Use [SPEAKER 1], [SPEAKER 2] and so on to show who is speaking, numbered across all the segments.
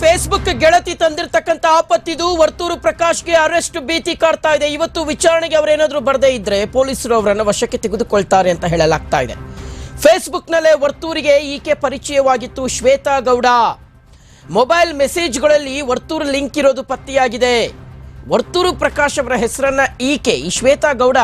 [SPEAKER 1] Facebook ಗೆಳತಿ ತಂದಿರತಕ್ಕಂತ ಆಪತ್ತಿದು Varthur ಪ್ರಕಾಶ್ಗೆ arrest ಭೀತಿ ಕಾಡ್ತಾ ಇದೆ. ಇವತ್ತು ವಿಚಾರಣೆಗೆ ಅವರೇನಾದರೂ ಬರದೇ ಇದ್ರೆ ಪೊಲೀಸರು ಅವರನ್ನು ವಶಕ್ಕೆ ತೆಗೆದುಕೊಳ್ತಾರೆ ಅಂತ ಹೇಳಲಾಗ್ತಾ ಇದೆ. ಫೇಸ್ಬುಕ್ನಲ್ಲೇ ವರ್ತೂರಿಗೆ ಈಕೆ ಪರಿಚಯವಾಗಿತ್ತು. ಶ್ವೇತಾ ಗೌಡ. ಮೊಬೈಲ್ ಮೆಸೇಜ್ಗಳಲ್ಲಿ ವರ್ತೂರು ಲಿಂಕ್ ಇರೋದು ಪತ್ತೆಯಾಗಿದೆ. ವರ್ತೂರು ಪ್ರಕಾಶ್ ಅವರ ಹೆಸರನ್ನ ಈಕೆ, ಈ ಶ್ವೇತಾ ಗೌಡ,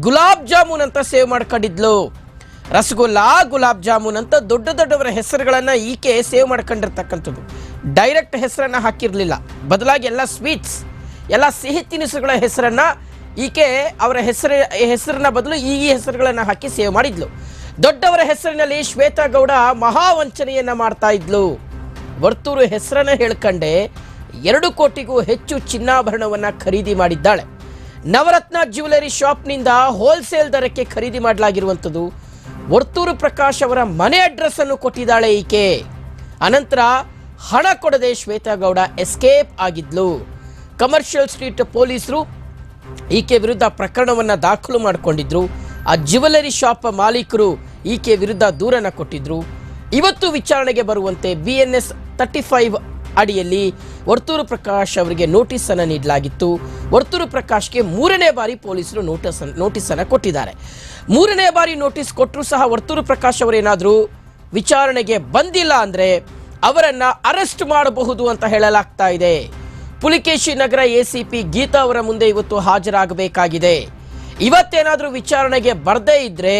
[SPEAKER 1] ಗುಲಾಬ್ ಜಾಮೂನ್ ಅಂತ ಸೇವ್ ಮಾಡ್ಕೊಂಡಿದ್ಲು. ರಸಗುಲ್ಲಾ, ಗುಲಾಬ್ ಜಾಮೂನ್ ಅಂತ ದೊಡ್ಡ ದೊಡ್ಡವರ ಹೆಸರುಗಳನ್ನ ಈಕೆ ಸೇವ್ ಮಾಡ್ಕೊಂಡಿರ್ತಕ್ಕಂಥದ್ದು. ಡೈರೆಕ್ಟ್ ಹೆಸರನ್ನು ಹಾಕಿರಲಿಲ್ಲ. ಬದಲಾಗಿ ಎಲ್ಲ ಸ್ವೀಟ್ಸ್, ಎಲ್ಲ ಸಿಹಿ ತಿನಿಸುಗಳ ಹೆಸರನ್ನು ಈಕೆ ಅವರ ಹೆಸರು ಹೆಸರಿನ ಬದಲು ಈ ಈ ಹೆಸರುಗಳನ್ನು ಹಾಕಿ ಸೇವ್ ಮಾಡಿದ್ಲು. ದೊಡ್ಡವರ ಹೆಸರಿನಲ್ಲಿ ಶ್ವೇತಾ ಗೌಡ ಮಹಾವಂಚನೆಯನ್ನು ಮಾಡ್ತಾ ಇದ್ಲು. ವರ್ತೂರು ಹೆಸರನ್ನ ಹೇಳ್ಕಂಡೆ ಎರಡು ಕೋಟಿಗೂ ಹೆಚ್ಚು ಚಿನ್ನಾಭರಣವನ್ನ ಖರೀದಿ ಮಾಡಿದ್ದಾಳೆ. ನವರತ್ನ ಜ್ಯುವೆಲರಿ ಶಾಪ್ನಿಂದ ಹೋಲ್ಸೇಲ್ ದರಕ್ಕೆ ಖರೀದಿ ಮಾಡಲಾಗಿರುವಂಥದ್ದು ವರ್ತೂರು ಪ್ರಕಾಶ್ ಅವರ ಮನೆ ಅಡ್ರೆಸ್ ಅನ್ನು ಕೊಟ್ಟಿದ್ದಾಳೆ ಈಕೆ. ಅನಂತರ ಹಣ ಕೊಡದೆ ಶ್ವೇತಾ ಗೌಡ ಎಸ್ಕೇಪ್ ಆಗಿದ್ಲು. ಕಮರ್ಷಿಯಲ್ ಸ್ಟ್ರೀಟ್ ಪೊಲೀಸರು ಈಕೆ ವಿರುದ್ಧ ಪ್ರಕರಣವನ್ನ ದಾಖಲು ಮಾಡಿಕೊಂಡಿದ್ರು. ಆ ಜ್ಯುವೆಲರಿ ಶಾಪ್ ಮಾಲೀಕರು ಈಕೆ ವಿರುದ್ಧ ದೂರನ ಕೊಟ್ಟಿದ್ರು. ಇವತ್ತು ವಿಚಾರಣೆಗೆ ಬರುವಂತೆ B N S thirty five ಅಡಿಯಲ್ಲಿ ವರ್ತೂರು ಪ್ರಕಾಶ್ ಅವರಿಗೆ ನೋಟಿಸ್ ಅನ್ನು ನೀಡಲಾಗಿತ್ತು. ವರ್ತೂರು ಪ್ರಕಾಶ್ಗೆ ಮೂರನೇ ಬಾರಿ ಪೊಲೀಸರು ನೋಟಿಸ್ ನೋಟಿಸ್ ಅನ್ನು ಕೊಟ್ಟಿದ್ದಾರೆ. ಮೂರನೇ ಬಾರಿ ನೋಟಿಸ್ ಕೊಟ್ಟರೂ ಸಹ ವರ್ತೂರು ಪ್ರಕಾಶ್ ಅವರೇನಾದರೂ ವಿಚಾರಣೆಗೆ ಬಂದಿಲ್ಲ ಅಂದ್ರೆ ಅವರನ್ನ ಅರೆಸ್ಟ್ ಮಾಡಬಹುದು ಅಂತ ಹೇಳಲಾಗ್ತಾ ಇದೆ. ಪುಲಿಕೇಶಿ ನಗರ ಎಸಿಪಿ ಗೀತಾ ಅವರ ಮುಂದೆ ಇವತ್ತು ಹಾಜರಾಗಬೇಕಾಗಿದೆ. ಇವತ್ತೇನಾದರೂ ವಿಚಾರಣೆಗೆ ಬರದೇ ಇದ್ರೆ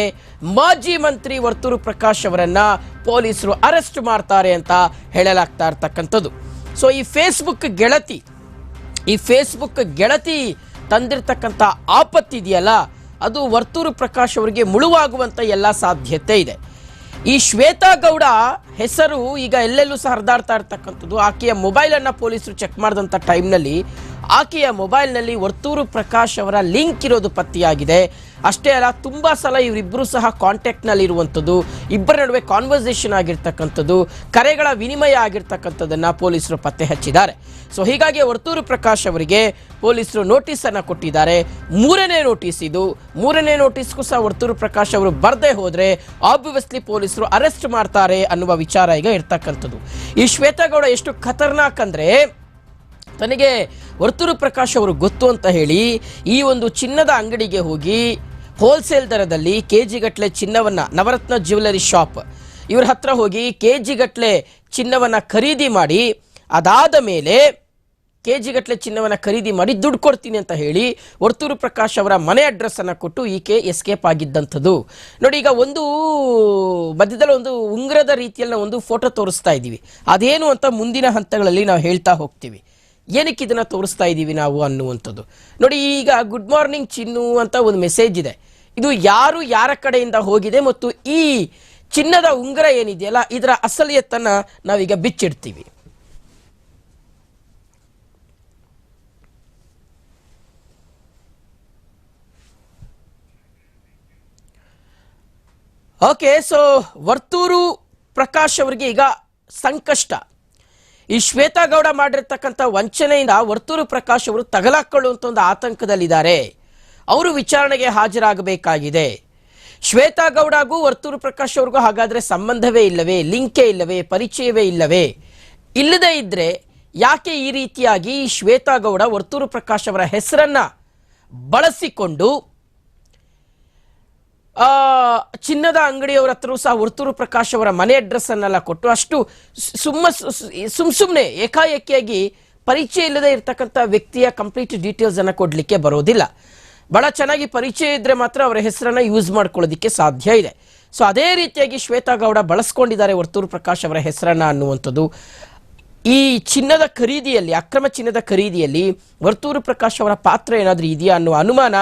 [SPEAKER 1] ಮಾಜಿ ಮಂತ್ರಿ ವರ್ತೂರು ಪ್ರಕಾಶ್ ಅವರನ್ನ ಪೊಲೀಸರು ಅರೆಸ್ಟ್ ಮಾಡ್ತಾರೆ ಅಂತ ಹೇಳಲಾಗ್ತಾ ಇರ್ತಕ್ಕಂಥದ್ದು. ಸೊ ಈ ಫೇಸ್ಬುಕ್ ಗೆಳತಿ, ಈ ಫೇಸ್ಬುಕ್ ಗೆಳತಿ ತಂದಿರ್ತಕ್ಕಂಥ ಆಪತ್ತಿದೆಯಲ್ಲ, ಅದು ವರ್ತೂರು ಪ್ರಕಾಶ್ ಅವರಿಗೆ ಮುಳುವಾಗುವಂತ ಎಲ್ಲ ಸಾಧ್ಯತೆ ಇದೆ. ಈ ಶ್ವೇತಾ ಗೌಡ ಹೆಸರು ಈಗ ಎಲ್ಲೆಲ್ಲೂ ಸಹ ಹರಿದಾಡ್ತಾ ಇರ್ತಕ್ಕಂಥದ್ದು. ಆಕೆಯ ಮೊಬೈಲನ್ನು ಪೊಲೀಸರು ಚೆಕ್ ಮಾಡಿದಂಥ ಟೈಮ್ನಲ್ಲಿ ಆಕೆಯ ಮೊಬೈಲ್ನಲ್ಲಿ ವರ್ತೂರು ಪ್ರಕಾಶ್ ಅವರ ಲಿಂಕ್ ಇರೋದು ಪತ್ತೆಯಾಗಿದೆ. ಅಷ್ಟೇ ಅಲ್ಲ, ತುಂಬ ಸಲ ಇವರಿಬ್ಬರು ಸಹ ಕಾಂಟ್ಯಾಕ್ಟ್ನಲ್ಲಿರುವಂಥದ್ದು ಇಬ್ಬರ ನಡುವೆ ಕಾನ್ವರ್ಸೇಷನ್ ಆಗಿರ್ತಕ್ಕಂಥದ್ದು, ಕರೆಗಳ ವಿನಿಮಯ ಆಗಿರ್ತಕ್ಕಂಥದ್ದನ್ನು ಪೊಲೀಸರು ಪತ್ತೆ ಹಚ್ಚಿದ್ದಾರೆ. ಸೊ ಹೀಗಾಗಿ ವರ್ತೂರು ಪ್ರಕಾಶ್ ಅವರಿಗೆ ಪೊಲೀಸರು ನೋಟಿಸನ್ನು ಕೊಟ್ಟಿದ್ದಾರೆ. ಮೂರನೇ ನೋಟಿಸ್ ಇದು. ಮೂರನೇ ನೋಟಿಸ್ಗೂ ಸಹ ವರ್ತೂರು ಪ್ರಕಾಶ್ ಅವರು ಬರದೇ ಹೋದರೆ ಆಬ್ವಿಯಸ್ಲಿ ಪೊಲೀಸರು ಅರೆಸ್ಟ್ ಮಾಡ್ತಾರೆ ಅನ್ನುವ ವಿಚಾರ ಈಗ ಇರ್ತಕ್ಕಂಥದ್ದು. ಈ ಶ್ವೇತಗೌಡ ಎಷ್ಟು ಖತರ್ನಾಕ್ ಅಂದರೆ, ತನಗೆ ವರ್ತೂರು ಪ್ರಕಾಶ್ ಅವರು ಗೊತ್ತು ಅಂತ ಹೇಳಿ ಈ ಒಂದು ಚಿನ್ನದ ಅಂಗಡಿಗೆ ಹೋಗಿ ಹೋಲ್ಸೇಲ್ ದರದಲ್ಲಿ ಕೆ ಗಟ್ಟಲೆ ಚಿನ್ನವನ್ನು ನವರತ್ನ ಜ್ಯುವೆಲರಿ ಶಾಪ್ ಇವ್ರ ಹತ್ರ ಹೋಗಿ ಕೆ ಗಟ್ಟಲೆ ಚಿನ್ನವನ್ನು ಖರೀದಿ ಮಾಡಿ, ಅದಾದ ಮೇಲೆ ಕೆ ಗಟ್ಟಲೆ ಚಿನ್ನವನ್ನು ಖರೀದಿ ಮಾಡಿ ದುಡ್ಡು ಕೊಡ್ತೀನಿ ಅಂತ ಹೇಳಿ ವರ್ತೂರು ಪ್ರಕಾಶ್ ಅವರ ಮನೆ ಅಡ್ರೆಸ್ಸನ್ನು ಕೊಟ್ಟು ಈಕೆ ಎಸ್ಕೇಪ್ ಆಗಿದ್ದಂಥದ್ದು. ನೋಡಿ, ಈಗ ಒಂದು ಮಧ್ಯದಲ್ಲಿ ಒಂದು ಉಂಗ್ರದ ರೀತಿಯಲ್ಲಿ ಒಂದು ಫೋಟೋ ತೋರಿಸ್ತಾ ಇದ್ದೀವಿ ಅದೇನು ಅಂತ ಮುಂದಿನ ಹಂತಗಳಲ್ಲಿ ನಾವು ಹೇಳ್ತಾ ಹೋಗ್ತೀವಿ. ಏನಕ್ಕೆ ಇದನ್ನು ತೋರಿಸ್ತಾ ಇದ್ದೀವಿ ನಾವು ಅನ್ನುವಂಥದ್ದು. ನೋಡಿ, ಈಗ ಗುಡ್ ಮಾರ್ನಿಂಗ್ ಚಿನ್ನು ಅಂತ ಒಂದು ಮೆಸೇಜ್ ಇದೆ. ಇದು ಯಾರು ಯಾರ ಕಡೆಯಿಂದ ಹೋಗಿದೆ ಮತ್ತು ಈ ಚಿನ್ನದ ಉಂಗುರ ಏನಿದೆಯಲ್ಲ, ಇದರ ಅಸಲಿಯತ್ತನ್ನು ನಾವೀಗ ಬಿಚ್ಚಿಡ್ತೀವಿ. ಓಕೆ ಸೊ ವರ್ತೂರು ಪ್ರಕಾಶ್ ಅವರಿಗೆ ಈಗ ಸಂಕಷ್ಟ. ಈ ಶ್ವೇತಾ ಗೌಡ ಮಾಡಿರ್ತಕ್ಕಂಥ ವಂಚನೆಯಿಂದ ವರ್ತೂರು ಪ್ರಕಾಶ್ ಅವರು ತಗಲಾಕೊಳ್ಳುವಂತ ಒಂದು ಆತಂಕದಲ್ಲಿದ್ದಾರೆ. ಅವರು ವಿಚಾರಣೆಗೆ ಹಾಜರಾಗಬೇಕಾಗಿದೆ. ಶ್ವೇತಾ ಗೌಡಗೂ ವರ್ತೂರು ಪ್ರಕಾಶ್ ಅವ್ರಿಗೂ ಹಾಗಾದ್ರೆ ಸಂಬಂಧವೇ ಇಲ್ಲವೇ? ಲಿಂಕೇ ಇಲ್ಲವೇ? ಪರಿಚಯವೇ ಇಲ್ಲವೇ? ಇಲ್ಲದೇ ಇದ್ದರೆ ಯಾಕೆ ಈ ರೀತಿಯಾಗಿ ಈ ಶ್ವೇತಾ ಗೌಡ ವರ್ತೂರು ಪ್ರಕಾಶ್ ಅವರ ಹೆಸರನ್ನ ಬಳಸಿಕೊಂಡು ಚಿನ್ನದ ಅಂಗಡಿಯವರ ಹತ್ರ ಸಹ ವರ್ತೂರು ಪ್ರಕಾಶ್ ಅವರ ಮನೆ ಅಡ್ರೆಸ್ ಅನ್ನೆಲ್ಲ ಕೊಟ್ಟು ಅಷ್ಟು ಸುಮ್ಮ ಸುಮ್ ಸುಮ್ಮನೆ ಏಕಾಏಕಿಯಾಗಿ ಪರಿಚಯ ಇಲ್ಲದೆ ಇರತಕ್ಕಂಥ ವ್ಯಕ್ತಿಯ ಕಂಪ್ಲೀಟ್ ಡೀಟೇಲ್ಸ್ ಅನ್ನ ಕೊಡ್ಲಿಕ್ಕೆ ಬರೋದಿಲ್ಲ. ಬಹಳ ಚೆನ್ನಾಗಿ ಪರಿಚಯ ಇದ್ರೆ ಮಾತ್ರ ಅವರ ಹೆಸರನ್ನ ಯೂಸ್ ಮಾಡ್ಕೊಳ್ಳೋದಕ್ಕೆ ಸಾಧ್ಯ ಇದೆ. ಸೊ ಅದೇ ರೀತಿಯಾಗಿ ಶ್ವೇತಾ ಗೌಡ ಬಳಸ್ಕೊಂಡಿದ್ದಾರೆ ವರ್ತೂರು ಪ್ರಕಾಶ್ ಅವರ ಹೆಸರನ್ನ ಅನ್ನುವಂಥದ್ದು. ಈ ಚಿನ್ನದ ಖರೀದಿಯಲ್ಲಿ, ಅಕ್ರಮ ಚಿನ್ನದ ಖರೀದಿಯಲ್ಲಿ ವರ್ತೂರು ಪ್ರಕಾಶ್ ಅವರ ಪಾತ್ರ ಏನಾದರೂ ಇದೆಯಾ ಅನ್ನುವ ಅನುಮಾನ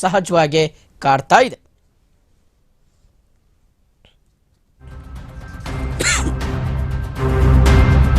[SPEAKER 1] ಸಹಜವಾಗಿ ಕಾಡ್ತಾ ಇದೆ.